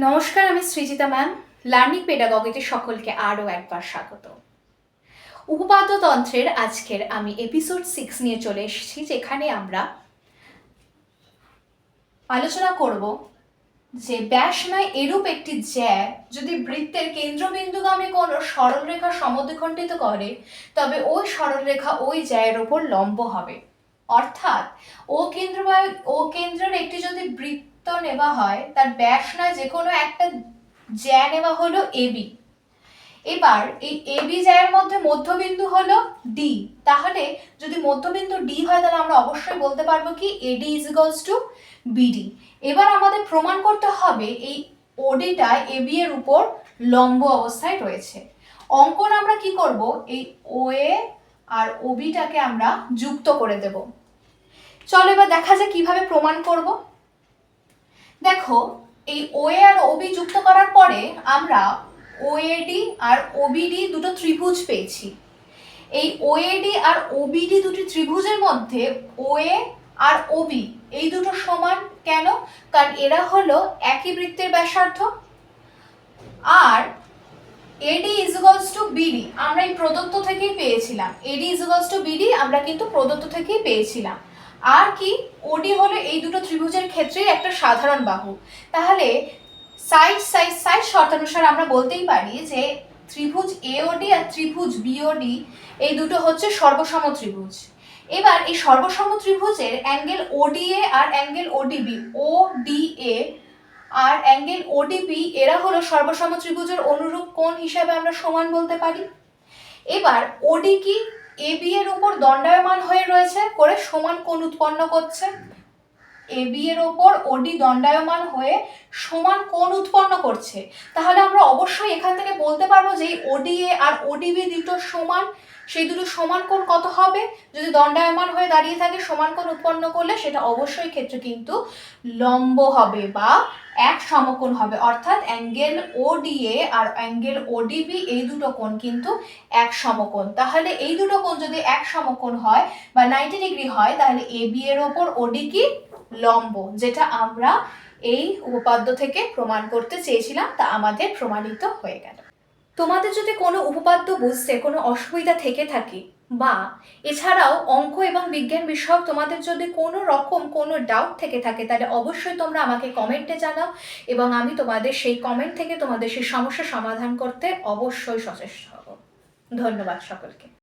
নমস্কার, আমি Srijita ma'am. Learning পেডাগগিতে সকলকে আরও একবার স্বাগত। উপপাদ্যতন্ত্রের আজকের আমি এপিসোড সিক্স নিয়ে চলে এসেছি, যেখানে আমরা আলোচনা করব যে ব্যাস নয় এরূপ একটি জ্যা যদি বৃত্তের কেন্দ্রবিন্দুগামী কোনো সরলরেখা সমদ্বিখণ্ডিত করে, তবে ওই সরলরেখা ওই জ্যায়ের ওপর লম্ব হবে। অর্থাৎ ও কেন্দ্র ও কেন্দ্রের একটি যদি বৃত্ত নেওয়া হয়, তার ব্যাস নয় যে কোনো একটা জ্যা নেওয়া হলো এবি এবার এই এবি জ্যায়ের মধ্যে মধ্যবিন্দু হলো ডি তাহলে যদি মধ্যবিন্দু ডি হয়, তাহলে আমরা অবশ্যই বলতে পারব কি AD is equals to BD এবার আমাদের প্রমাণ করতে হবে এই ওডিটা এবি এর উপর লম্ব অবস্থায় রয়েছে। অঙ্কন আমরা কি করব? এই ওএ আর ওবিটাকে আমরা যুক্ত করে দেব। চলো এবার দেখা যাক কীভাবে প্রমাণ করব। দেখো, এই ওএ আর ওবি যুক্ত করার পরে আমরা ওএডি আর ওবিডি দুটো ত্রিভুজ পেয়েছি। এই ওএডি আর ওবিডি দুটি ত্রিভুজের মধ্যে ওএ আর ওবি এই দুটো সমান কেন? কারণ এরা হলো একই বৃত্তের ব্যাসার্ধ। আর AD is equals to BD আমরা এই প্রদত্ত থেকেই পেয়েছিলাম। AD is equals to BD আমরা কিন্তু প্রদত্ত থেকেই পেয়েছিলাম। আর কি, ওডি হলো এই দুটো ত্রিভুজের ক্ষেত্রেই একটা সাধারণ বাহু। তাহলে সাইড সাইড সাইড শর্তানুসার আমরা বলতেই পারি যে ত্রিভুজ এওডি আর ত্রিভুজ বিওডি এই দুটো হচ্ছে সর্বসম ত্রিভুজ। এবার এই সর্বসম ত্রিভুজের অ্যাঙ্গেল ওডিএ আর অ্যাঙ্গেল ওডিবি ও ডিএ আর অ্যাঙ্গেল ওডিপি এরা হলো সর্বসম ত্রিভুজের অনুরূপ কোণ হিসাবে আমরা সমান বলতে পারি। এবার ওডি কি? এবি এর উপর দণ্ডায়মান হয়ে রয়েছে করে সমান কোণ উৎপন্ন করছে। এবি এর ওপর ওডি দণ্ডায়মান হয়ে সমান কোণ উৎপন্ন করছে। তাহলে আমরা অবশ্যই এখান থেকে বলতে পারব যে এই ওডিএ আর ওডিবি দুটো সমান, সেই দুটো সমান কোণ কত হবে? যদি দণ্ডায়মান হয়ে দাঁড়িয়ে থাকে, সমান কোণ উৎপন্ন করলে সেটা অবশ্যই ক্ষেত্রে কিন্তু লম্ব হবে বা এক সমকোণ হবে। অর্থাৎ অ্যাঙ্গেল ওডিএ আর অ্যাঙ্গেল ওডিবি এই দুটো কোণ কিন্তু এক সমকোণ। তাহলে এই দুটো কোণ যদি এক সমকোণ হয় বা নাইনটি ডিগ্রি হয়, তাহলে এবি এর ওপর ওডি কি? লম্ব, যেটা আমরা এই উপপাদ্য থেকে প্রমাণ করতে চেয়েছিলাম, তা আমাদের প্রমাণিত হয়ে গেল। তোমাদের যদি কোনো উপপাদ্য বুঝতে কোনো অসুবিধা থেকে থাকে, বা এছাড়াও অঙ্ক এবং বিজ্ঞান বিষয়ক তোমাদের যদি কোনো রকম কোনো ডাউট থেকে থাকে, তাহলে অবশ্যই তোমরা আমাকে কমেন্টে জানাও, এবং আমি তোমাদের সেই কমেন্ট থেকে তোমাদের সেই সমস্যা সমাধান করতে অবশ্যই সচেষ্ট হব। ধন্যবাদ সকলকে।